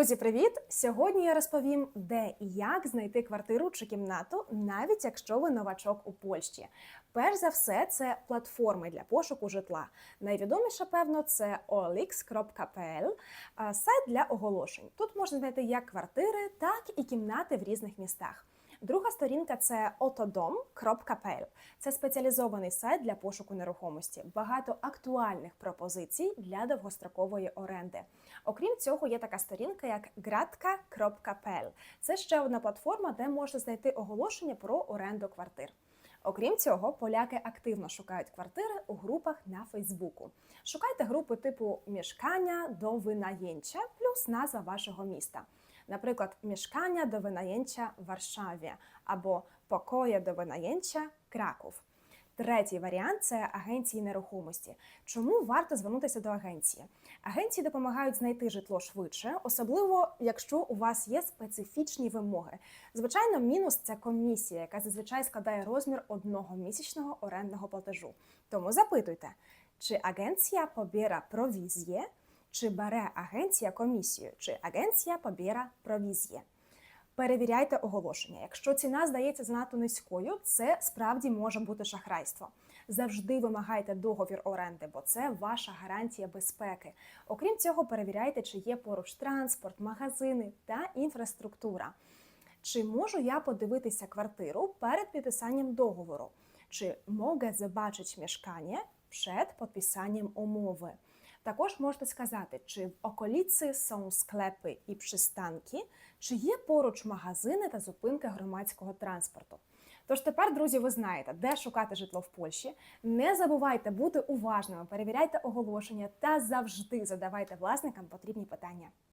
Друзі, привіт! Сьогодні я розповім, де і як знайти квартиру чи кімнату, навіть якщо ви новачок у Польщі. Перш за все, це платформи для пошуку житла. Найвідоміше, певно, це olix.pl, сайт для оголошень. Тут можна знайти як квартири, так і кімнати в різних містах. Друга сторінка це otodom.pl. Це спеціалізований сайт для пошуку нерухомості. Багато актуальних пропозицій для довгострокової оренди. Окрім цього, є така сторінка, як gratka.pl. Це ще одна платформа, де можна знайти оголошення про оренду квартир. Окрім цього, поляки активно шукають квартири у групах на Фейсбуку. Шукайте групи типу мішкання до винаєнча плюс назва вашого міста. Наприклад, мішкання до винаєнча в Варшаві або покоє до винаєнча Краков. Третій варіант це агенції нерухомості. Чому варто звернутися до агенції? Агенції допомагають знайти житло швидше, особливо якщо у вас є специфічні вимоги. Звичайно, мінус це комісія, яка зазвичай складає розмір одного місячного орендного платежу. Тому запитуйте, чи агенція побіра провізє, чи бере агенція комісію, чи агенція побіра провізє. Перевіряйте оголошення. Якщо ціна здається занадто низькою, це справді може бути шахрайство. Завжди вимагайте договір оренди, бо це ваша гарантія безпеки. Окрім цього, перевіряйте, чи є поруч транспорт, магазини та інфраструктура. Чи можу я подивитися квартиру перед підписанням договору? Чи mogę zobaczyć mieszkanie przed podpisaniem umowy? Також можете сказати, чи в околіці są склепи і пристанки, чи є поруч магазини та зупинки громадського транспорту. Тож тепер, друзі, ви знаєте, де шукати житло в Польщі. Не забувайте бути уважними, перевіряйте оголошення та завжди задавайте власникам потрібні питання.